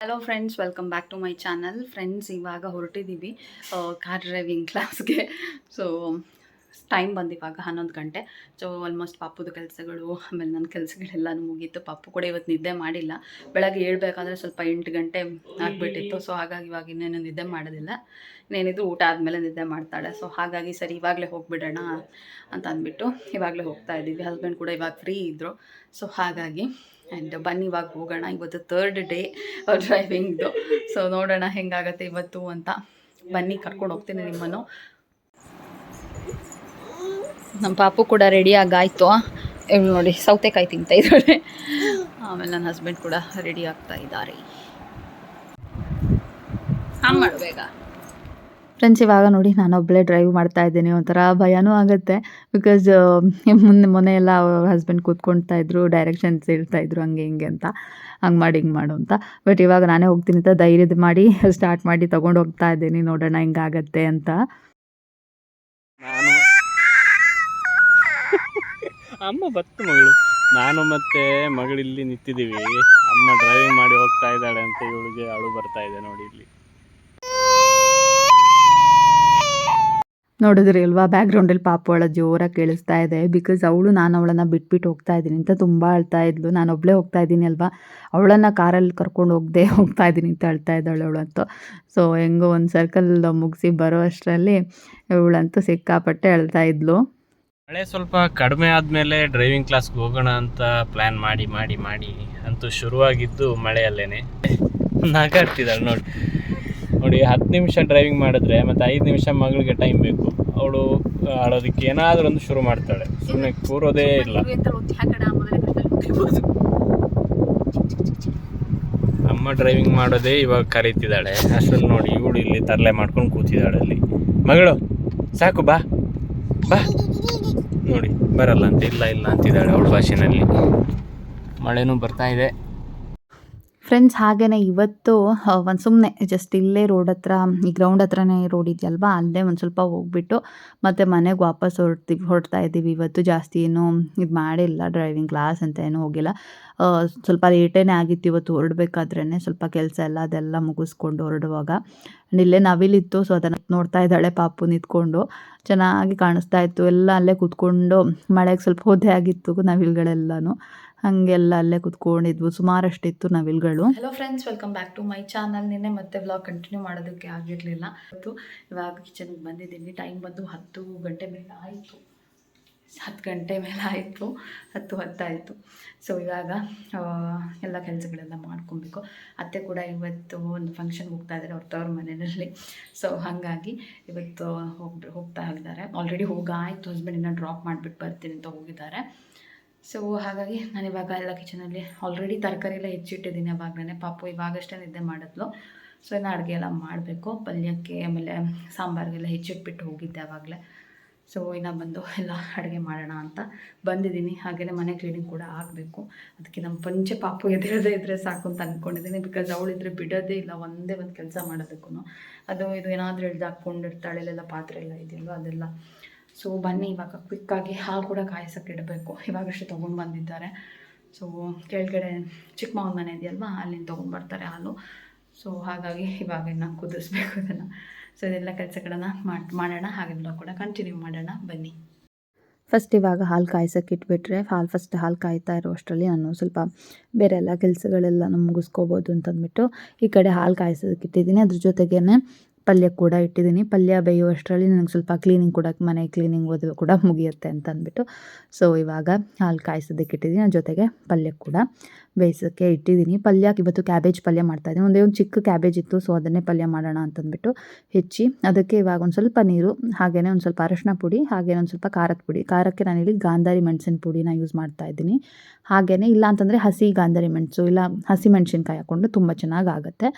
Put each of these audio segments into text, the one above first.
Hello friends welcome back to my channel friends ಇವಾಗ ಹೊರಟಿದ್ದೀವಿ car driving ಕ್ಲಾಸ್ಗೆ so time ಬಂದಿವಾಗ ಹನ್ನೊಂದು ಗಂಟೆ. ಸೊ ಆಲ್ಮೋಸ್ಟ್ ಪಾಪುದು ಕೆಲಸಗಳು ಆಮೇಲೆ ನನ್ನ ಕೆಲಸಗಳೆಲ್ಲನೂ ಮುಗೀತು. ಪಾಪು ಕೂಡ ಇವತ್ತು ನಿದ್ದೆ ಮಾಡಿಲ್ಲ. ಬೆಳಗ್ಗೆ ಹೇಳ್ಬೇಕಾದ್ರೆ ಸ್ವಲ್ಪ ಎಂಟು ಗಂಟೆ ಆಗಿಬಿಟ್ಟಿತ್ತು. ಸೊ ಹಾಗಾಗಿ ಇವಾಗ ಇನ್ನೇನು ನಿದ್ದೆ ಮಾಡೋದಿಲ್ಲ. ಇನ್ನೇನಿದ್ರು ಊಟ ಆದಮೇಲೆ ನಿದ್ದೆ ಮಾಡ್ತಾಳೆ. ಸೊ ಹಾಗಾಗಿ ಸರಿ ಇವಾಗಲೇ ಹೋಗಿಬಿಡೋಣ ಅಂತ ಅಂದ್ಬಿಟ್ಟು ಇವಾಗಲೇ ಹೋಗ್ತಾ ಇದ್ದೀವಿ. ಹಸ್ಬೆಂಡ್ ಕೂಡ ಇವಾಗ ಫ್ರೀ ಇದ್ದರು ಸೊ ಹಾಗಾಗಿ ಆ್ಯಂಡ್ ಬನ್ನಿ ಇವಾಗ ಹೋಗೋಣ. ಇವತ್ತು ಥರ್ಡ್ ಡೇ ಡ್ರೈವಿಂಗ್ದು ಸೊ ನೋಡೋಣ ಹೆಂಗಾಗತ್ತೆ ಇವತ್ತು ಅಂತ. ಬನ್ನಿ ಕರ್ಕೊಂಡು ಹೋಗ್ತೀನಿ ನಿಮ್ಮನ್ನು. ನಮ್ಮ ಪಾಪು ಕೂಡ ರೆಡಿ ಆಗಾಯ್ತು. ಇವಳು ನೋಡಿ, ಸೌತೆಕಾಯಿ ತಿಂತಾ ಇದ್ದಾಳೆ. ಆಮೇಲೆ ನನ್ನ ಹಸ್ಬೆಂಡ್ ಕೂಡ ರೆಡಿ ಆಗ್ತಾ ಇದ್ದಾರೆ. ಮಾಡು ಬೇಗ. ಫ್ರೆಂಡ್ಸ್ ಇವಾಗ ನೋಡಿ ನಾನು ಒಬ್ಬಳೇ ಡ್ರೈವ್ ಮಾಡ್ತಾ ಇದ್ದೀನಿ. ಒಂಥರ ಭಯನೂ ಆಗುತ್ತೆ. ಬಿಕಾಸ್ ಮುಂದೆ, ಮೊನ್ನೆ ಎಲ್ಲ ಹಸ್ಬೆಂಡ್ ಕೂತ್ಕೊಳ್ತಾ ಇದ್ರು ಡೈರೆಕ್ಷನ್ಸ್ ಹೇಳ್ತಾ ಇದ್ರು, ಹಂಗೆ, ಹಿಂಗೆ ಅಂತ. ಹಂಗೆ ಮಾಡಿ, ಹಿಂಗೆ ಮಾಡು ಅಂತ. ಬಟ್ ಇವಾಗ ನಾನೇ ಹೋಗ್ತೀನಿ ಅಂತ ಧೈರ್ಯದ ಮಾಡಿ ಸ್ಟಾರ್ಟ್ ಮಾಡಿ ತೊಗೊಂಡು ಹೋಗ್ತಾ ಇದ್ದೀನಿ. ನೋಡೋಣ ಹಿಂಗಾಗತ್ತೆ ಅಂತ ನಾನು ಅಮ್ಮ ಬತ್ತು ಮಗಳು. ನಾನು ಮತ್ತೆ ಮಗಳಿಲ್ಲಿ ನಿಂತಿದ್ದೀವಿ. ಅಮ್ಮ ಡ್ರೈವಿಂಗ್ ಮಾಡಿ ಹೋಗ್ತಾ ಇದ್ದಾಳೆ ಅಂತ ಇವಳಿಗೆ ಅಳು ಬರ್ತಾ ಇದೆ ನೋಡಿ ಇಲ್ಲಿ. ನೋಡಿದ್ರಿ ಅಲ್ವಾ? ಬ್ಯಾಕ್ಗ್ರೌಂಡಲ್ಲಿ ಪಾಪು ಅವಳ ಜೋರಾಗಿ ಕೇಳಿಸ್ತಾ ಇದೆ. ಬಿಕಾಸ್ ಅವಳು, ನಾನು ಅವಳನ್ನು ಬಿಟ್ಬಿಟ್ಟು ಹೋಗ್ತಾ ಇದ್ದೀನಿ ಅಂತ ತುಂಬ ಅಳ್ತಾ ಇದ್ಲು. ನಾನು ಒಬ್ಬಳೇ ಹೋಗ್ತಾ ಇದ್ದೀನಿ ಅಲ್ವಾ? ಅವಳನ್ನು ಕಾರಲ್ಲಿ ಕರ್ಕೊಂಡು ಹೋಗದೆ ಹೋಗ್ತಾ ಇದ್ದೀನಿ ಅಂತ ಅಳ್ತಾ ಇದ್ದಾಳೆ ಅವಳಂತೂ ಸೊ ಹೆಂಗೋ ಒಂದು ಸರ್ಕಲ್ ಮುಗಿಸಿ ಬರೋ ಅಷ್ಟರಲ್ಲಿ ಇವಳಂತೂ ಸಿಕ್ಕಾಪಟ್ಟೆ ಅಳ್ತಾ ಇದ್ಲು. ಮಳೆ ಸ್ವಲ್ಪ ಕಡಿಮೆ ಆದಮೇಲೆ ಡ್ರೈವಿಂಗ್ ಕ್ಲಾಸ್ಗೆ ಹೋಗೋಣ ಅಂತ ಪ್ಲ್ಯಾನ್ ಮಾಡಿ ಮಾಡಿ ಮಾಡಿ ಅಂತೂ ಶುರುವಾಗಿದ್ದು ಮಳೆಯಲ್ಲೇನೆ. ನಾಗಾಡ್ತಿದ್ದಾಳೆ ನೋಡಿ. ನೋಡಿ ಹತ್ತು ನಿಮಿಷ ಡ್ರೈವಿಂಗ್ ಮಾಡಿದ್ರೆ ಮತ್ತು ಐದು ನಿಮಿಷ ಮಗಳಿಗೆ ಟೈಮ್ ಬೇಕು. ಅವಳು ಆಡೋದಕ್ಕೆ ಏನಾದರೂ ಒಂದು ಶುರು ಮಾಡ್ತಾಳೆ. ಸುಮ್ಮನೆ ಕೂರೋದೇ ಇಲ್ಲ. ಅಮ್ಮ ಡ್ರೈವಿಂಗ್ ಮಾಡೋದೇ ಇವಾಗ ಕರೀತಿದ್ದಾಳೆ. ಅಷ್ಟೊಂದು ನೋಡಿ ಇವಳು ಇಲ್ಲಿ ತರಲೆ ಮಾಡ್ಕೊಂಡು ಕೂತಿದ್ದಾಳೆ ಅಲ್ಲಿ. ಮಗಳು ಸಾಕು ಬಾ. ಬಾ. ನೋಡಿ ಬರಲ್ಲ ಅಂತ ಇಲ್ಲ ಇಲ್ಲ ಅಂತಿದ್ದಾಳೆ ಅವಳ ಭಾಷೆನಲ್ಲಿ. ಮಳೆನೂ ಬರ್ತಾ ಇದೆ. ಫ್ರೆಂಡ್ಸ್ ಹಾಗೆಯೇ ಇವತ್ತು ಒಂದು ಸುಮ್ಮನೆ ಜಸ್ಟ್ ಇಲ್ಲೇ ರೋಡ್ ಹತ್ರ, ಈ ಗ್ರೌಂಡ್ ಹತ್ರನೇ ರೋಡ್ ಇದೆಯಲ್ವಾ? ಅಲ್ಲೇ ಒಂದು ಸ್ವಲ್ಪ ಹೋಗ್ಬಿಟ್ಟು ಮತ್ತೆ ಮನೆಗೆ ವಾಪಸ್ ಹೊರಡ್ತೀವಿ ಹೊರಡ್ತಾ ಇದ್ದೀವಿ. ಇವತ್ತು ಜಾಸ್ತಿ ಏನು ಇದು ಮಾಡಿಲ್ಲ ಡ್ರೈವಿಂಗ್ ಕ್ಲಾಸ್ ಅಂತ ಏನೂ ಹೋಗಿಲ್ಲ. ಸ್ವಲ್ಪ ಲೇಟೇನೇ ಆಗಿತ್ತು ಇವತ್ತು ಹೊರಡ್ಬೇಕಾದ್ರೇ ಸ್ವಲ್ಪ ಕೆಲಸ ಎಲ್ಲ ಅದೆಲ್ಲ ಮುಗಿಸ್ಕೊಂಡು ಹೊರಡುವಾಗ. ಇಲ್ಲೇ ನವಿಲಿತ್ತು ಸೊ ಅದನ್ನು ನೋಡ್ತಾ ಇದ್ದಾಳೆ ಪಾಪು ನಿಂತ್ಕೊಂಡು. ಚೆನ್ನಾಗಿ ಕಾಣಿಸ್ತಾ ಇತ್ತು. ಎಲ್ಲ ಅಲ್ಲೇ ಕೂತ್ಕೊಂಡು ಮಳೆಗೆ ಸ್ವಲ್ಪ ಹೋದೆ ಆಗಿತ್ತು ನವಿಲುಗಳೆಲ್ಲನೂ. ಹಾಗೆಲ್ಲ ಅಲ್ಲೇ ಕುತ್ಕೊಂಡಿದ್ವು. ಸುಮಾರಷ್ಟಿತ್ತು ನವಿಲ್ಗಳು. Hello friends welcome back to my channel ನಿನ್ನೆ ಮತ್ತೆ ವ್ಲಾಗ್ ಕಂಟಿನ್ಯೂ ಮಾಡೋದಕ್ಕೆ ಆಗಿರಲಿಲ್ಲ. ಇವತ್ತು ಇವಾಗ ಕಿಚನ್ಗೆ ಬಂದಿದ್ದೀನಿ. ಟೈಮ್ ಬಂದು ಹತ್ತು ಗಂಟೆ ಮೇಲೆ ಆಯಿತು. ಹತ್ತು ಗಂಟೆ ಮೇಲೆ ಆಯಿತು. ಹತ್ತು ಹತ್ತಾಯಿತು. ಸೊ ಇವಾಗ ಎಲ್ಲ ಕೆಲಸಗಳೆಲ್ಲ ಮಾಡ್ಕೊಬೇಕು. ಅತ್ತೆ ಕೂಡ ಇವತ್ತು ಒಂದು ಫಂಕ್ಷನ್ ಹೋಗ್ತಾ ಇದ್ದಾರೆ ಅವ್ರ ತವ್ರ ಮನೆಯಲ್ಲಿ. ಸೊ ಹಾಗಾಗಿ ಇವತ್ತು ಹೋಗಿ, ಹೋಗ್ತಾ ಇದ್ದಾರೆ. ಆಲ್ರೆಡಿ ಹೋಗಾಯಿತು. ಹಸ್ಬೆಂಡಿನ ಡ್ರಾಪ್ ಮಾಡಿಬಿಟ್ಟು ಬರ್ತೀನಿ ಅಂತ ಹೋಗಿದ್ದಾರೆ. ಸೊ ಹಾಗಾಗಿ ನಾನು ಇವಾಗ ಎಲ್ಲ ಕಿಚನಲ್ಲಿ ಆಲ್ರೆಡಿ ತರಕಾರಿ ಎಲ್ಲ ಹೆಚ್ಚಿಟ್ಟಿದ್ದೀನಿ ಅವಾಗಲೇ ಪಾಪು ಇವಾಗಷ್ಟೇ ನಿದ್ದೆ ಮಾಡಿದ್ಲು. ಸೊ ಇನ್ನು ಅಡುಗೆ ಎಲ್ಲ ಮಾಡಬೇಕು. ಪಲ್ಯಕ್ಕೆ ಆಮೇಲೆ ಸಾಂಬಾರಿಗೆಲ್ಲ ಹೆಚ್ಚಿಟ್ಬಿಟ್ಟು ಹೋಗಿದ್ದೆ ಆವಾಗಲೇ ಸೊ ಇನ್ನು ಬಂದು ಎಲ್ಲ ಅಡುಗೆ ಮಾಡೋಣ ಅಂತ ಬಂದಿದ್ದೀನಿ. ಹಾಗೆಯೇ ಮನೆ ಕ್ಲೀನಿಂಗ್ ಕೂಡ ಆಗಬೇಕು. ಅದಕ್ಕೆ ನಮ್ಮ ಪಂಚೆ ಪಾಪು ಎದುರದೇ ಇದ್ದರೆ ಸಾಕು ಅಂತ ಅಂದ್ಕೊಂಡಿದ್ದೀನಿ ಬಿಕಾಸ್ ಅವಳಿದ್ರೆ ಬಿಡೋದೇ ಇಲ್ಲ. ಒಂದೇ ಒಂದು ಕೆಲಸ ಮಾಡೋದಕ್ಕೂ ಅದು ಇದು ಏನಾದರೂ ಹಿಡ್ದು ಹಾಕ್ಕೊಂಡಿರ್ತಾಳೆ ಪಾತ್ರೆ ಎಲ್ಲ ಇದೆಯಲ್ವ ಅದೆಲ್ಲ. ಸೊ ಬನ್ನಿ, ಇವಾಗ ಕ್ವಿಕ್ಕಾಗಿ ಹಾಲು ಕೂಡ ಕಾಯಿಸೋಕ್ಕೆ ಇಡಬೇಕು. ಇವಾಗಷ್ಟೇ ತೊಗೊಂಡು ಬಂದಿದ್ದಾರೆ. ಸೊ ಕೆಳಗಡೆ ಚಿಕ್ಕ ಮಾವನ ಮನೆ ಇದೆಯಲ್ವಾ, ಅಲ್ಲಿಂದ ತೊಗೊಂಡ್ಬರ್ತಾರೆ ಹಾಲು. ಸೊ ಹಾಗಾಗಿ ಇವಾಗ ಇನ್ನು ಕುದಿಸ್ಬೇಕು ಅದನ್ನು ಸೊ ಇದೆಲ್ಲ ಕೆಲಸಗಳನ್ನು ಮಾಡಿ, ಮಾಡೋಣ ಹಾಗೆಲ್ಲ ಕೂಡ ಕಂಟಿನ್ಯೂ ಮಾಡೋಣ. ಬನ್ನಿ. ಫಸ್ಟ್ ಇವಾಗ ಹಾಲು ಕಾಯ್ಸೋಕೆ ಇಟ್ಬಿಟ್ರೆ, ಹಾಲು ಫಸ್ಟ್ ಹಾಲು ಕಾಯ್ತಾ ಇರೋ ಅಷ್ಟರಲ್ಲಿ ನಾನು ಸ್ವಲ್ಪ ಬೇರೆ ಎಲ್ಲ ಕೆಲಸಗಳೆಲ್ಲ ಮುಗಿಸ್ಕೋಬೋದು ಅಂತಂದ್ಬಿಟ್ಟು ಈ ಕಡೆ ಹಾಲು ಕಾಯಿಸೋದಕ್ಕೆ ಇಟ್ಟಿದ್ದೀನಿ. ಅದ್ರ ಜೊತೆಗೇ ಪಲ್ಯ ಕೂಡ ಇಟ್ಟಿದ್ದೀನಿ. ಪಲ್ಯ ಬೇಯುವಷ್ಟರಲ್ಲಿ ನನಗೆ ಸ್ವಲ್ಪ ಕ್ಲೀನಿಂಗ್ ಕೂಡ, ಮನೆ ಕ್ಲೀನಿಂಗ್ ಓದು ಕೂಡ ಮುಗಿಯುತ್ತೆ ಅಂತ ಅಂದ್ಬಿಟ್ಟು. ಸೊ ಇವಾಗ ಹಾಲು ಕಾಯಿಸೋದಕ್ಕೆ ಇಟ್ಟಿದ್ದೀನಿ. ಜೊತೆಗೆ ಪಲ್ಯ ಕೂಡ ಬೇಯಿಸೋಕ್ಕೆ ಇಟ್ಟಿದ್ದೀನಿ. ಪಲ್ಯಕ್ಕೆ ಇವತ್ತು ಕ್ಯಾಬೇಜ್ ಪಲ್ಯ ಮಾಡ್ತಾಯಿದ್ದೀನಿ ಒಂದೇ ಒಂದು ಚಿಕ್ಕ ಕ್ಯಾಬೇಜ್ ಇತ್ತು ಸೊ ಅದನ್ನೇ ಪಲ್ಯ ಮಾಡೋಣ ಅಂತಂದ್ಬಿಟ್ಟು ಹೆಚ್ಚಿ, ಅದಕ್ಕೆ ಇವಾಗ ಒಂದು ಸ್ವಲ್ಪ ನೀರು ಹಾಗೆಯೇ ಒಂದು ಸ್ವಲ್ಪ ಅರಶಿನ ಪುಡಿ ಹಾಗೆಯೇ ಒಂದು ಸ್ವಲ್ಪ ಖಾರದ ಪುಡಿ. ಖಾರಕ್ಕೆ ನಾನಿಲ್ಲಿ ಗಾಂಧಾರಿ ಮೆಣಸಿನ ಪುಡಿನ ಯೂಸ್ ಮಾಡ್ತಾ ಇದ್ದೀನಿ. ಹಾಗೆಯೇ ಇಲ್ಲ ಅಂತಂದರೆ ಹಸಿ ಗಾಂಧಾರಿ ಮೆಣಸು, ಇಲ್ಲ ಹಸಿ ಮೆಣಸಿನ್ಕಾಯಿ ಹಾಕ್ಕೊಂಡು ತುಂಬ ಚೆನ್ನಾಗಿ ಆಗುತ್ತೆ.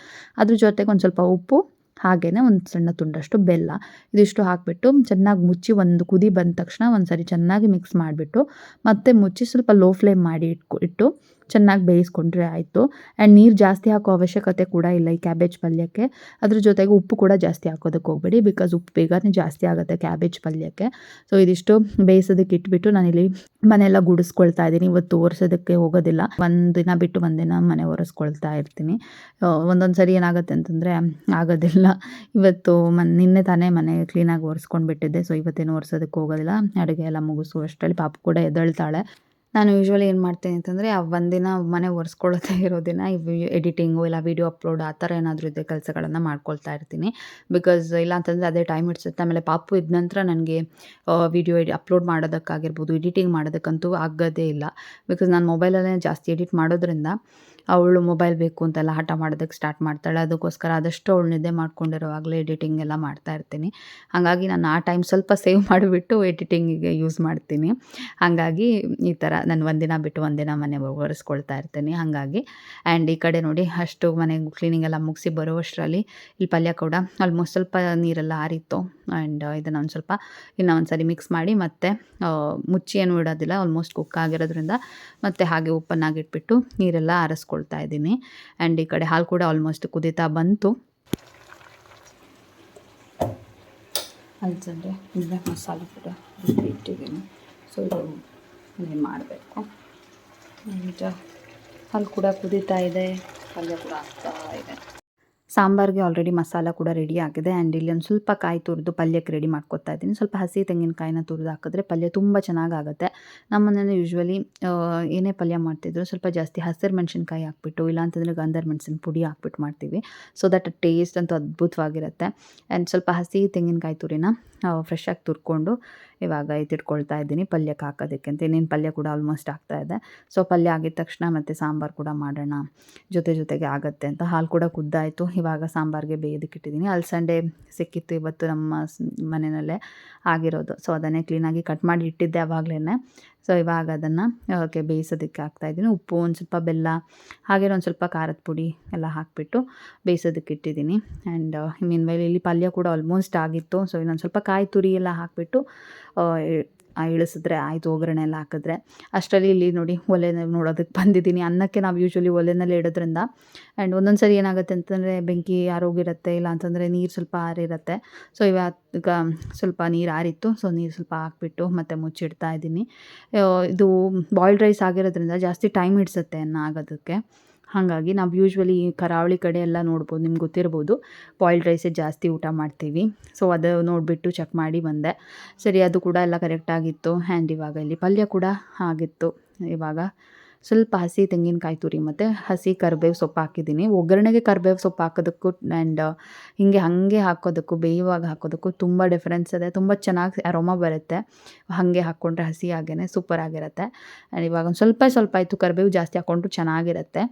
ಅದ್ರ ಜೊತೆಗೆ ಒಂದು ಸ್ವಲ್ಪ ಉಪ್ಪು ಹಾಗೆಯೇ ಒಂದು ಸಣ್ಣ ತುಂಡಷ್ಟು ಬೆಲ್ಲ. ಇದಿಷ್ಟು ಹಾಕಿಬಿಟ್ಟು ಚೆನ್ನಾಗಿ ಮುಚ್ಚಿ ಒಂದು ಕುದಿ ಬಂದ ತಕ್ಷಣ ಒಂದು ಸರಿ ಚೆನ್ನಾಗಿ ಮಿಕ್ಸ್ ಮಾಡಿಬಿಟ್ಟು ಮತ್ತೆ ಮುಚ್ಚಿ ಸ್ವಲ್ಪ ಲೋ ಫ್ಲೇಮ್ ಮಾಡಿ ಇಟ್ಕೊ ಇಟ್ಟು ಚೆನ್ನಾಗಿ ಬೇಯಿಸ್ಕೊಂಡ್ರೆ ಆಯಿತು. ಆ್ಯಂಡ್ ನೀರು ಜಾಸ್ತಿ ಹಾಕೋ ಅವಶ್ಯಕತೆ ಕೂಡ ಇಲ್ಲ ಈ ಕ್ಯಾಬೇಜ್ ಪಲ್ಯಕ್ಕೆ. ಅದ್ರ ಜೊತೆಗೆ ಉಪ್ಪು ಕೂಡ ಜಾಸ್ತಿ ಹಾಕೋದಕ್ಕೆ ಹೋಗಬೇಡಿ ಬಿಕಾಸ್ ಉಪ್ಪು ಬೇಗನೆ ಜಾಸ್ತಿ ಆಗುತ್ತೆ ಕ್ಯಾಬೇಜ್ ಪಲ್ಯಕ್ಕೆ. ಸೊ ಇದಿಷ್ಟು ಬೇಯಿಸೋದಕ್ಕೆ ಇಟ್ಬಿಟ್ಟು ನಾನಿಲ್ಲಿ ಮನೆಯೆಲ್ಲ ಗುಡಿಸ್ಕೊಳ್ತಾ ಇದ್ದೀನಿ. ಇವತ್ತು ಒರೆಸೋದಕ್ಕೆ ಹೋಗೋದಿಲ್ಲ. ಒಂದು ದಿನ ಬಿಟ್ಟು ಒಂದಿನ ಮನೆ ಒರೆಸ್ಕೊಳ್ತಾ ಇರ್ತೀನಿ. ಒಂದೊಂದು ಸರಿ ಏನಾಗುತ್ತೆ ಅಂತಂದರೆ ಆಗೋದಿಲ್ಲ. ಇವತ್ತು ಮನ್, ನಿನ್ನೆ ತಾನೇ ಮನೆ ಕ್ಲೀನಾಗಿ ಒರೆಸ್ಕೊಂಡು ಬಿಟ್ಟಿದ್ದೆ ಸೊ ಇವತ್ತೇನು ಒರೆಸೋದಕ್ಕೆ ಹೋಗೋದಿಲ್ಲ. ಅಡುಗೆ ಎಲ್ಲ ಮುಗಿಸುವಷ್ಟರಲ್ಲಿ ಪಾಪ ಕೂಡ ಎದ್ದೇಳ್ತಾಳೆ. ನಾನು ಯೂಶ್ವಲಿ ಏನು ಮಾಡ್ತೀನಿ ಅಂತಂದರೆ, ಆ ಒಂದಿನ ಮನೆ ಒರೆಸ್ಕೊಳ್ಳೋದೇ ಇರೋ ದಿನ ಎಡಿಟಿಂಗು ಇಲ್ಲ ವೀಡಿಯೋ ಅಪ್ಲೋಡ್ ಆ ಥರ ಏನಾದರೂ ಇದ್ದರೆ ಕೆಲಸಗಳನ್ನು ಮಾಡ್ಕೊಳ್ತಾ ಇರ್ತೀನಿ. ಬಿಕಾಸ್ ಇಲ್ಲ ಅಂತಂದರೆ ಅದೇ ಟೈಮ್ ಹಿಡ್ಸುತ್ತೆ. ಆಮೇಲೆ ಪಾಪು ಇದ್ದ ನಂತರ ನನಗೆ ವೀಡಿಯೋ ಎಡಿ ಅಪ್ಲೋಡ್ ಮಾಡೋದಕ್ಕಾಗಿರ್ಬೋದು ಎಡಿಟಿಂಗ್ ಮಾಡೋದಕ್ಕಂತೂ ಆಗೋದೇ ಇಲ್ಲ. ಬಿಕಾಸ್ ನಾನು ಮೊಬೈಲಲ್ಲೇ ಜಾಸ್ತಿ ಎಡಿಟ್ ಮಾಡೋದ್ರಿಂದ ಅವಳು ಮೊಬೈಲ್ ಬೇಕು ಅಂತೆಲ್ಲ ಹಠ ಮಾಡೋದಕ್ಕೆ ಸ್ಟಾರ್ಟ್ ಮಾಡ್ತಾಳೆ. ಅದಕ್ಕೋಸ್ಕರ ಆದಷ್ಟು ಅವಳು ನಿದ್ದೆ ಮಾಡ್ಕೊಂಡಿರುವಾಗಲೇ ಎಡಿಟಿಂಗ್ ಎಲ್ಲ ಮಾಡ್ತಾ ಇರ್ತೀನಿ. ಹಾಗಾಗಿ ನಾನು ಆ ಟೈಮ್ ಸ್ವಲ್ಪ ಸೇವ್ ಮಾಡಿಬಿಟ್ಟು ಎಡಿಟಿಂಗಿಗೆ ಯೂಸ್ ಮಾಡ್ತೀನಿ. ಹಾಗಾಗಿ ಈ ಥರ ನಾನು ಒಂದಿನ ಬಿಟ್ಟು ಒಂದಿನ ಮನೆ ಒರೆಸ್ಕೊಳ್ತಾ ಇರ್ತೀನಿ. ಹಾಗಾಗಿ ಆ್ಯಂಡ್ ಈ ಕಡೆ ನೋಡಿ ಅಷ್ಟು ಮನೆ ಕ್ಲೀನಿಂಗ್ ಎಲ್ಲ ಮುಗಿಸಿ ಬರುವಷ್ಟರಲ್ಲಿ ಇಲ್ಲಿ ಪಲ್ಯ ಕೂಡ ಆಲ್ಮೋಸ್ಟ್ ಸ್ವಲ್ಪ ನೀರೆಲ್ಲ ಆರಿತ್ತು. ಆ್ಯಂಡ್ ಇದನ್ನು ಒಂದು ಸ್ವಲ್ಪ ಇನ್ನು ಒಂದು ಸರಿ ಮಿಕ್ಸ್ ಮಾಡಿ ಮತ್ತೆ ಮುಚ್ಚಿ ಏನು ಇಡೋದಿಲ್ಲ ಆಲ್ಮೋಸ್ಟ್ ಕುಕ್ ಆಗಿರೋದ್ರಿಂದ ಮತ್ತೆ ಹಾಗೆ ಉಪ್ಪನ್ನಾಗಿಟ್ಬಿಟ್ಟು ನೀರೆಲ್ಲ ಆರಿಸ್ಕೊಳ್ತಾ ಇದ್ದೀನಿ. ಆ್ಯಂಡ್ ಈ ಕಡೆ ಹಾಲು ಕೂಡ ಆಲ್ಮೋಸ್ಟ್ ಕುದೀತಾ ಬಂತು. ಅಲ್ಸಂದ್ರೆ ಅಂದರೆ ಮಸಾಲೆ ಕೂಡ ಇಟ್ಟಿದ್ದೀನಿ. ಸೊ ಇದು ಮಾಡಬೇಕು. ಹಾಲು ಕೂಡ ಕುದೀತಾ ಇದೆ. ಪಲ್ಯ ಕೂಡ ಆಗ್ತಾ ಇದೆ. ಸಾಂಬಾರಿಗೆ ಆಲ್ರೆಡಿ ಮಸಾಲ ಕೂಡ ರೆಡಿ ಆಗಿದೆ. ಆ್ಯಂಡ್ ಇಲ್ಲಿ ಒಂದು ಸ್ವಲ್ಪ ಕಾಯಿ ತುರಿದು ಪಲ್ಯಕ್ಕೆ ರೆಡಿ ಮಾಡ್ಕೊತಾ ಇದ್ದೀನಿ. ಸ್ವಲ್ಪ ಹಸಿ ತೆಂಗಿನಕಾಯಿನ ತುರಿದು ಹಾಕಿದ್ರೆ ಪಲ್ಯ ತುಂಬ ಚೆನ್ನಾಗಾಗುತ್ತೆ. ನಮ್ಮ ಮನೇಲಿ ಯೂಶ್ವಲಿ ಏನೇ ಪಲ್ಯ ಮಾಡ್ತಿದ್ರು ಸ್ವಲ್ಪ ಜಾಸ್ತಿ ಹಸಿರು ಮೆಣಸಿನ್ಕಾಯಿ ಹಾಕ್ಬಿಟ್ಟು ಇಲ್ಲಾಂತಂದರೆ ಗಂಧರ್ ಮೆಣಸಿನ ಪುಡಿ ಹಾಕ್ಬಿಟ್ಟು ಮಾಡ್ತೀವಿ. ಸೊ ದಟ್ ಟೇಸ್ಟ್ ಅಂತೂ ಅದ್ಭುತವಾಗಿರುತ್ತೆ. ಆ್ಯಂಡ್ ಸ್ವಲ್ಪ ಹಸಿ ತೆಂಗಿನಕಾಯಿ ತುರಿನ ಫ್ರೆಶ್ ಆಗಿ ತುರ್ಕೊಂಡು ಇವಾಗ ಎತ್ತಿಟ್ಕೊಳ್ತಾ ಇದ್ದೀನಿ. ಪಲ್ಯಕ್ಕೆ ಹಾಕೋದಕ್ಕೆ ಅಂತ. ಇನ್ನೇನು ಪಲ್ಯ ಕೂಡ ಆಲ್ಮೋಸ್ಟ್ ಆಗ್ತಾ ಇದೆ. ಸೊ ಪಲ್ಯ ಆಗಿದ ತಕ್ಷಣ ಮತ್ತು ಸಾಂಬಾರು ಕೂಡ ಮಾಡೋಣ. ಜೊತೆ ಜೊತೆಗೆ ಆಗುತ್ತೆ ಅಂತ. ಹಾಲು ಕೂಡ ಕುದ್ದಾಯಿತು. ಇವಾಗ ಸಾಂಬಾರಿಗೆ ಬೇಯೋದಕ್ಕಿಟ್ಟಿದ್ದೀನಿ ಅಲ್ಸಂಡೆ ಸಿಕ್ಕಿತ್ತು ಇವತ್ತು ನಮ್ಮ ಮನೆಯಲ್ಲೇ ಆಗಿರೋದು. ಸೊ ಅದನ್ನೇ ಕ್ಲೀನಾಗಿ ಕಟ್ ಮಾಡಿ ಇಟ್ಟಿದ್ದೆ ಅವಾಗಲೇ ಸೊ ಇವಾಗ ಅದನ್ನು, ಓಕೆ, ಬೇಯಿಸೋದಕ್ಕೆ ಹಾಕ್ತಾಯಿದ್ದೀನಿ ಉಪ್ಪು ಒಂದು ಸ್ವಲ್ಪ ಬೆಲ್ಲ ಹಾಗೆ ಒಂದು ಸ್ವಲ್ಪ ಖಾರದ ಪುಡಿ ಎಲ್ಲ ಹಾಕಿಬಿಟ್ಟು ಬೇಯಿಸೋದಕ್ಕೆ ಇಟ್ಟಿದ್ದೀನಿ. ಆ್ಯಂಡ್ ಮೀನ್ ವೈಲ್ ಇಲ್ಲಿ ಪಲ್ಯ ಕೂಡ ಆಲ್ಮೋಸ್ಟ್ ಆಗಿತ್ತು. ಸೊ ಇನ್ನೊಂದು ಸ್ವಲ್ಪ ಕಾಯಿ ತುರಿ ಎಲ್ಲ ಹಾಕಿಬಿಟ್ಟು ಇಳಿಸಿದ್ರೆ ಆಯಿತು ಒಗ್ಗರಣೆ ಎಲ್ಲ ಹಾಕಿದ್ರೆ. ಅಷ್ಟರಲ್ಲಿ ಇಲ್ಲಿ ನೋಡಿ ಒಲೆ ನೋಡೋದಕ್ಕೆ ಬಂದಿದ್ದೀನಿ. ಅನ್ನಕ್ಕೆ ನಾವು ಯೂಶ್ವಲಿ ಒಲೆನಲ್ಲಿ ಇಡೋದ್ರಿಂದ ಆ್ಯಂಡ್ ಒಂದೊಂದು ಸರಿ ಏನಾಗುತ್ತೆ ಅಂತಂದರೆ ಬೆಂಕಿ ಆರೋಗಿರುತ್ತೆ ಇಲ್ಲ ಅಂತಂದರೆ ನೀರು ಸ್ವಲ್ಪ ಆರಿರುತ್ತೆ. ಸೊ ಇವಾಗ ಸ್ವಲ್ಪ ನೀರು ಆರಿತ್ತು ಸೊ ನೀರು ಸ್ವಲ್ಪ ಹಾಕ್ಬಿಟ್ಟು ಮತ್ತೆ ಮುಚ್ಚಿಡ್ತಾ ಇದ್ದೀನಿ. ಇದು ಬಾಯ್ಲ್ಡ್ ರೈಸ್ ಆಗಿರೋದ್ರಿಂದ ಜಾಸ್ತಿ ಟೈಮ್ ಹಿಡ್ಸುತ್ತೆ ಅನ್ನ ಆಗೋದಕ್ಕೆ. ಹಾಗಾಗಿ ನಾವು ಯೂಶ್ವಲಿ ಕರಾವಳಿ ಕಡೆ ಎಲ್ಲ ನೋಡ್ಬೋದು, ನಿಮ್ಗೆ ಗೊತ್ತಿರ್ಬೋದು. ಬಾಯ್ಲ್ಡ್ ರೈಸೇ ಜಾಸ್ತಿ ಊಟ ಮಾಡ್ತೀವಿ. ಸೊ ಅದು ನೋಡಿಬಿಟ್ಟು ಚೆಕ್ ಮಾಡಿ ಬಂದೆ. ಸರಿ, ಅದು ಕೂಡ ಎಲ್ಲ ಕರೆಕ್ಟಾಗಿತ್ತು ಹ್ಯಾಂಡ್ ಇವಾಗ ಇಲ್ಲಿ. ಪಲ್ಯ ಕೂಡ ಆಗಿತ್ತು. ಇವಾಗ ಸ್ವಲ್ಪ ಹಸಿ ತೆಂಗಿನಕಾಯಿ ತುರಿ ಮತ್ತು ಹಸಿ ಕರಿಬೇವು ಸೊಪ್ಪು ಹಾಕಿದ್ದೀನಿ. ಒಗ್ಗರಣೆಗೆ ಕರಿಬೇವು ಸೊಪ್ಪು ಹಾಕೋದಕ್ಕೂ ಆ್ಯಂಡ್ ಹೀಗೆ ಹಾಗೆ ಹಾಕೋದಕ್ಕೂ, ಬೇಯುವಾಗ ಹಾಕೋದಕ್ಕೂ ತುಂಬ ಡಿಫ್ರೆನ್ಸ್ ಇದೆ. ತುಂಬ ಚೆನ್ನಾಗಿ ಅರೋಮ ಬರುತ್ತೆ. ಹಾಗೆ ಹಾಕ್ಕೊಂಡ್ರೆ ಹಸಿ ಹಾಗೇ ಸೂಪರ್ ಆಗಿರುತ್ತೆ. ಆ್ಯಂಡ್ ಇವಾಗ ಒಂದು ಸ್ವಲ್ಪ ಸ್ವಲ್ಪ ಆಯಿತು ಕರಿಬೇವು ಜಾಸ್ತಿ ಹಾಕ್ಕೊಂಡ್ರು ಚೆನ್ನಾಗಿರುತ್ತೆ.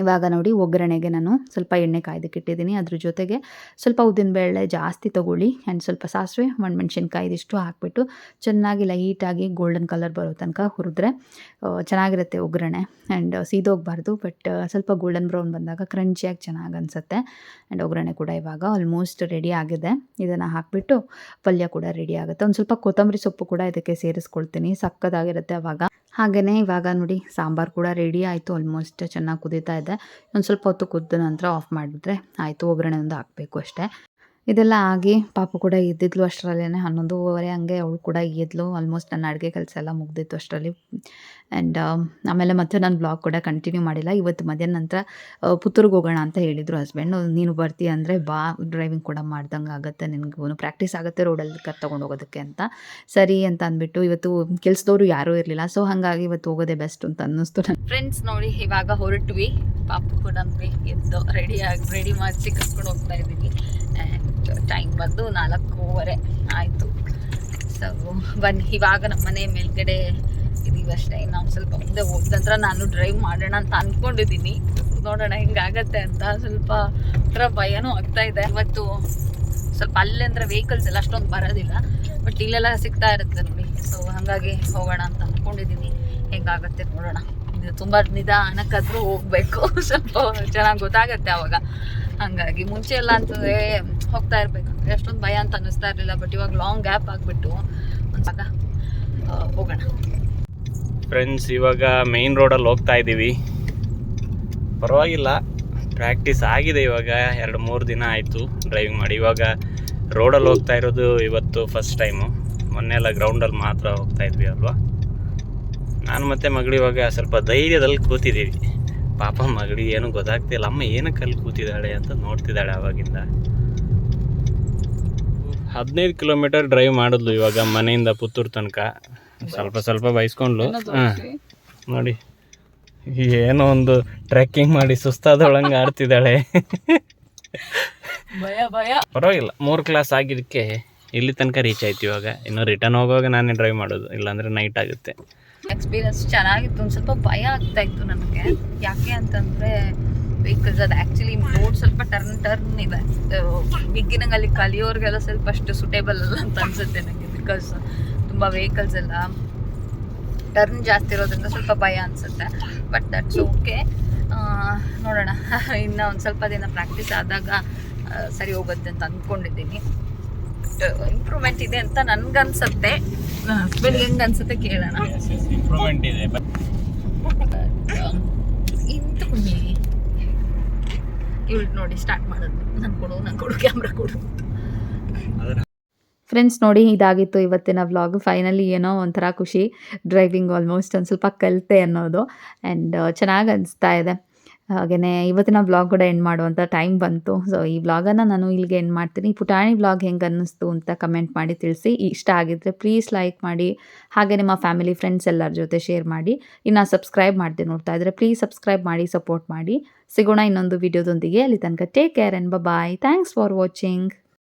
ಇವಾಗ ನೋಡಿ ಒಗ್ಗರಣೆಗೆ ನಾನು ಸ್ವಲ್ಪ ಎಣ್ಣೆ ಕಾಯ್ದಕ್ಕೆ ಇಟ್ಟಿದ್ದೀನಿ ಅದ್ರ ಜೊತೆಗೆ ಸ್ವಲ್ಪ ಉದ್ದಿನಬೇಳೆ ಜಾಸ್ತಿ ತೊಗೊಳ್ಳಿ. ಆ್ಯಂಡ್ ಸ್ವಲ್ಪ ಸಾಸಿವೆ, ಒಣಮೆಣ್ಸಿನ್ಕಾಯಿ ಇದಿಷ್ಟು ಹಾಕ್ಬಿಟ್ಟು ಚೆನ್ನಾಗಿ ಲೈಟಾಗಿ ಗೋಲ್ಡನ್ ಕಲರ್ ಬರೋ ತನಕ ಹುರಿದ್ರೆ ಚೆನ್ನಾಗಿರುತ್ತೆ ಒಗ್ಗರಣೆ. ಆ್ಯಂಡ್ ಸೀದೋಗಬಾರ್ದು, ಬಟ್ ಸ್ವಲ್ಪ ಗೋಲ್ಡನ್ ಬ್ರೌನ್ ಬಂದಾಗ ಕ್ರಂಚಿಯಾಗಿ ಚೆನ್ನಾಗಿ ಅನಿಸುತ್ತೆ. ಆ್ಯಂಡ್ ಒಗ್ಗರಣೆ ಕೂಡ ಇವಾಗ ಆಲ್ಮೋಸ್ಟ್ ರೆಡಿ ಆಗಿದೆ. ಇದನ್ನು ಹಾಕಿಬಿಟ್ಟು ಪಲ್ಯ ಕೂಡ ರೆಡಿ ಆಗುತ್ತೆ. ಒಂದು ಸ್ವಲ್ಪ ಕೊತ್ತಂಬರಿ ಸೊಪ್ಪು ಕೂಡ ಇದಕ್ಕೆ ಸೇರಿಸ್ಕೊಳ್ತೀನಿ. ಸಕ್ಕದಾಗಿರುತ್ತೆ ಅವಾಗ. ಹಾಗೆಯೇ ಇವಾಗ ನೋಡಿ ಸಾಂಬಾರು ಕೂಡ ರೆಡಿ ಆಯಿತು ಆಲ್ಮೋಸ್ಟ್ ಚೆನ್ನಾಗಿ ಕುದೀತಾ ಇದೆ. ಒಂದು ಸ್ವಲ್ಪ ಹೊತ್ತು ಕುದ್ದ ನಂತರ ಆಫ್ ಮಾಡಿಬಿಟ್ರೆ ಆಯಿತು, ಒಗ್ಗರಣೆ ಒಂದು ಹಾಕಬೇಕು ಅಷ್ಟೇ. ಇದೆಲ್ಲ ಆಗಿ ಪಾಪು ಕೂಡ ಎದ್ದಿದ್ಲು ಅಷ್ಟರಲ್ಲೇ ಹನ್ನೊಂದುವರೆ ಹಂಗೆ ಅವಳು ಕೂಡ ಎದ್ಲು. ಆಲ್ಮೋಸ್ಟ್ ನನ್ನ ಅಡುಗೆ ಕೆಲಸ ಎಲ್ಲ ಮುಗ್ದಿತ್ತು ಅಷ್ಟರಲ್ಲಿ. ಆ್ಯಂಡ್ ಆಮೇಲೆ ಮತ್ತೆ ನಾನು ಬ್ಲಾಗ್ ಕೂಡ ಕಂಟಿನ್ಯೂ ಮಾಡಿಲ್ಲ. ಇವತ್ತು ಮಧ್ಯಾಹ್ನ ನಂತರ ಪುತ್ತೂರಿಗೆ ಹೋಗೋಣ ಅಂತ ಹೇಳಿದರು ಹಸ್ಬೆಂಡ್ ನೀನು ಬರ್ತೀಯ ಅಂದರೆ ಬಾ ಡ್ರೈವಿಂಗ್ ಕೂಡ ಮಾಡ್ದಂಗೆ ಆಗುತ್ತೆ. ನಿನಗೂ ಪ್ರಾಕ್ಟೀಸ್ ಆಗುತ್ತೆ ರೋಡಲ್ಲಿ ಕರ್ ತೊಗೊಂಡು ಹೋಗೋದಕ್ಕೆ ಅಂತ. ಸರಿ ಅಂತ ಅಂದ್ಬಿಟ್ಟು ಇವತ್ತು ಕೆಲಸದವರು ಯಾರೂ ಇರಲಿಲ್ಲ. ಸೊ ಹಾಗಾಗಿ ಇವತ್ತು ಹೋಗೋದೇ ಬೆಸ್ಟ್ ಅಂತ ಅನ್ನಿಸ್ತು ನನ್ನ ಫ್ರೆಂಡ್ಸ್ ನೋಡಿ, ಇವಾಗ ಹೊರಟ್ವಿ. ಪಾಪು ಕೂಡ ಎದ್ದು ರೆಡಿ ಆಗಿ ರೆಡಿ ಮಾಡಿಸಿ ಕರ್ಕೊಂಡು ಹೋಗ್ತಾ ಇದ್ದೀನಿ. ಬಂದು ನಾಲ್ಕೂವರೆ ಆಯಿತು. ಸೊ ಬನ್ನಿ, ಇವಾಗ ನಮ್ಮ ಮನೆ ಮೇಲ್ಗಡೆ ಇದೀವಿ ಅಷ್ಟೇ. ಇನ್ನು ಸ್ವಲ್ಪ ಮುಂದೆ ಹೋದ ನಾನು ಡ್ರೈವ್ ಮಾಡೋಣ ಅಂತ ಅಂದ್ಕೊಂಡಿದ್ದೀನಿ ನೋಡೋಣ ಹಿಂಗಾಗತ್ತೆ ಅಂತ. ಸ್ವಲ್ಪ ಒಂಥರ ಭಯನೂ ಆಗ್ತಾ ಇದೆ. ಇವತ್ತು ಸ್ವಲ್ಪ ಅಲ್ಲಿ ಅಂದರೆ ವೆಹಿಕಲ್ಸ್ ಎಲ್ಲ ಅಷ್ಟೊಂದು ಬರೋದಿಲ್ಲ. ಬಟ್ ಇಲ್ಲೆಲ್ಲ ಸಿಗ್ತಾ ಇರುತ್ತೆ ನೋಡಿ. ಸೊ ಹಾಗಾಗಿ ಹೋಗೋಣ ಅಂತ ಅಂದ್ಕೊಂಡಿದ್ದೀನಿ ಹೆಂಗಾಗತ್ತೆ ನೋಡೋಣ. ಇದು ತುಂಬ ನಿಧಾನಕ್ಕಾದರೂ ಹೋಗ್ಬೇಕು. ಸ್ವಲ್ಪ ಚೆನ್ನಾಗಿ ಗೊತ್ತಾಗತ್ತೆ ಅವಾಗ. ಹಂಗಾಗಿ ಮುಂಚೆ ಎಲ್ಲ ಅಂತಂದರೆ ಹೋಗ್ತಾ ಇರಬೇಕು. ಅಷ್ಟೊಂದು ಭಯ ಅಂತ ಅನ್ನಿಸ್ತಾ ಇರಲಿಲ್ಲ ಬಟ್ ಇವಾಗ ಲಾಂಗ್ ಗ್ಯಾಪ್ ಆಗಿಬಿಟ್ಟು ಒಂದು ಸಾಕ ಹೋಗೋಣ. ಫ್ರೆಂಡ್ಸ್ ಇವಾಗ ಮೇನ್ ರೋಡಲ್ಲಿ ಹೋಗ್ತಾ ಇದ್ದೀವಿ ಪರವಾಗಿಲ್ಲ ಪ್ರಾಕ್ಟೀಸ್ ಆಗಿದೆ ಇವಾಗ, ಎರಡು ಮೂರು ದಿನ ಆಯಿತು ಡ್ರೈವಿಂಗ್ ಮಾಡಿ. ಇವಾಗ ರೋಡಲ್ಲಿ ಹೋಗ್ತಾ ಇರೋದು ಇವತ್ತು ಫಸ್ಟ್ ಟೈಮು ಮೊನ್ನೆ ಎಲ್ಲ ಗ್ರೌಂಡಲ್ಲಿ ಮಾತ್ರ ಹೋಗ್ತಾ ಇದ್ವಿ ಅಲ್ವಾ? ನಾನು ಮತ್ತು ಮಗಳು ಇವಾಗ ಸ್ವಲ್ಪ ಧೈರ್ಯದಲ್ಲಿ ಕೂತಿದ್ದೀವಿ ಪಾಪ ಮಗಳು ಏನು ಗೊತ್ತಾಗ್ತಿಲ್ಲ. ಅಮ್ಮ ಏನಕ್ಕೆ ಅಲ್ಲಿ ಕೂತಿದ್ದಾಳೆ ಅಂತ ನೋಡ್ತಿದ್ದಾಳೆ ಅವಾಗಿಂದ. ಹದಿನೈದು ಕಿಲೋಮೀಟರ್ ಡ್ರೈವ್ ಮಾಡಿದ್ಲು ಇವಾಗ ಮನೆಯಿಂದ ಪುತ್ತೂರು ತನಕ. ಸ್ವಲ್ಪ ಸ್ವಲ್ಪ ಬೈಸ್ಕೊಂಡ್ಲು. ಹಾಂ. ನೋಡಿ ಏನೋ ಒಂದು ಟ್ರೆಕ್ಕಿಂಗ್ ಮಾಡಿ ಸುಸ್ತಾದೊಳಂಗೆ ಆಡ್ತಿದ್ದಾಳೆ. ಭಯ ಭಯ. ಪರವಾಗಿಲ್ಲ ಮೂರು ಕ್ಲಾಸ್ ಆಗಿದ್ದಕ್ಕೆ ಇಲ್ಲಿ ತನಕ ರೀಚ್ ಆಯ್ತು ಇವಾಗ. ಇನ್ನು ರಿಟರ್ನ್ ಹೋಗುವಾಗ ನಾನೇ ಡ್ರೈವ್ ಮಾಡೋದು ಇಲ್ಲಾಂದ್ರೆ ನೈಟ್ ಆಗುತ್ತೆ. ಎಕ್ಸ್ಪೀರಿಯನ್ಸ್ ಚೆನ್ನಾಗಿತ್ತು ಒಂದು ಸ್ವಲ್ಪ ಭಯ ಆಗ್ತಾ ಇತ್ತು ನನಗೆ. ಯಾಕೆ ಅಂತಂದರೆ ವೆಹಿಕಲ್ಸ್ ಅದು ಆ್ಯಕ್ಚುಲಿ ರೋಡ್ ಸ್ವಲ್ಪ ಟರ್ನ್ ಟರ್ನ್ ಇದೆ. ಬಿಗಿನಿಂಗ್ ಅಲ್ಲಿ ಕಲಿಯೋರಿಗೆಲ್ಲ ಸ್ವಲ್ಪ ಅಷ್ಟು ಸುಟೇಬಲ್ ಅಲ್ಲ ಅಂತ ಅನ್ಸುತ್ತೆ ನನಗೆ ಬಿಕಾಸ್ ತುಂಬ ವೆಹಿಕಲ್ಸ್ ಎಲ್ಲ ಟರ್ನ್ ಜಾಸ್ತಿ ಇರೋದ್ರಿಂದ ಸ್ವಲ್ಪ ಭಯ ಅನಿಸುತ್ತೆ. ಬಟ್ ದಟ್ಸ್ ಓಕೆ ನೋಡೋಣ. ಇನ್ನು ಒಂದು ಸ್ವಲ್ಪ ದಿನ ಪ್ರಾಕ್ಟೀಸ್ ಆದಾಗ ಸರಿ ಹೋಗುತ್ತೆ ಅಂತ ಅಂದ್ಕೊಂಡಿದ್ದೀನಿ ಇಂಪ್ರೂವ್ಮೆಂಟ್ ಇದೆ ಅಂತ ನನ್ಗನ್ಸುತ್ತೆ. ಹೆಂಗೆ ಅನ್ಸುತ್ತೆ ಕೇಳೋಣ. ಇಂಪ್ರೂವ್ಮೆಂಟ್ ಇದೆ. ಇವಳು ನೋಡಿ ಸ್ಟಾರ್ಟ್ ಮಾಡೋದು. ನಾನು ಕೊಡು ನಾನು ಕೊಡು ಕ್ಯಾಮ್ರಾ ಕೊಡು. ಫ್ರೆಂಡ್ಸ್ ನೋಡಿ ಇದಾಗಿತ್ತು ಇವತ್ತಿನ ವ್ಲಾಗ್ ಫೈನಲಿ ಏನೋ ಒಂಥರ ಖುಷಿ. ಡ್ರೈವಿಂಗ್ ಆಲ್ಮೋಸ್ಟ್ ಒಂದು ಸ್ವಲ್ಪ ಕಲಿತೆ ಅನ್ನೋದು. ಆ್ಯಂಡ್ ಚೆನ್ನಾಗಿ ಅನಿಸ್ತಾ ಇದೆ. ಹಾಗೆಯೇ ಇವತ್ತಿನ ಬ್ಲಾಗ್ ಕೂಡ ಎಂಡ್ ಮಾಡುವಂಥ ಟೈಮ್ ಬಂತು. ಸೊ ಈ ಬ್ಲಾಗನ್ನು ನಾನು ಇಲ್ಲಿಗೆ ಎಂಡ್ ಮಾಡ್ತೀನಿ. ಪುಟಾಣಿ ಬ್ಲಾಗ್ ಹೆಂಗೆ ಅನ್ನಿಸ್ತು ಅಂತ ಕಮೆಂಟ್ ಮಾಡಿ ತಿಳಿಸಿ. ಇಷ್ಟ ಆಗಿದ್ದರೆ ಪ್ಲೀಸ್ ಲೈಕ್ ಮಾಡಿ. ಹಾಗೆ ನಿಮ್ಮ ಫ್ಯಾಮಿಲಿ ಫ್ರೆಂಡ್ಸ್ ಎಲ್ಲರ ಜೊತೆ ಶೇರ್ ಮಾಡಿ. ಇನ್ನು ಸಬ್ಸ್ಕ್ರೈಬ್ ಮಾಡಿದೆ ನೋಡ್ತಾ ಇದ್ದರೆ ಪ್ಲೀಸ್ ಸಬ್ಸ್ಕ್ರೈಬ್ ಮಾಡಿ ಸಪೋರ್ಟ್ ಮಾಡಿ. ಸಿಗೋಣ ಇನ್ನೊಂದು ವಿಡಿಯೋದೊಂದಿಗೆ ಅಲ್ಲಿ ತನಕ take care and bye thanks for watching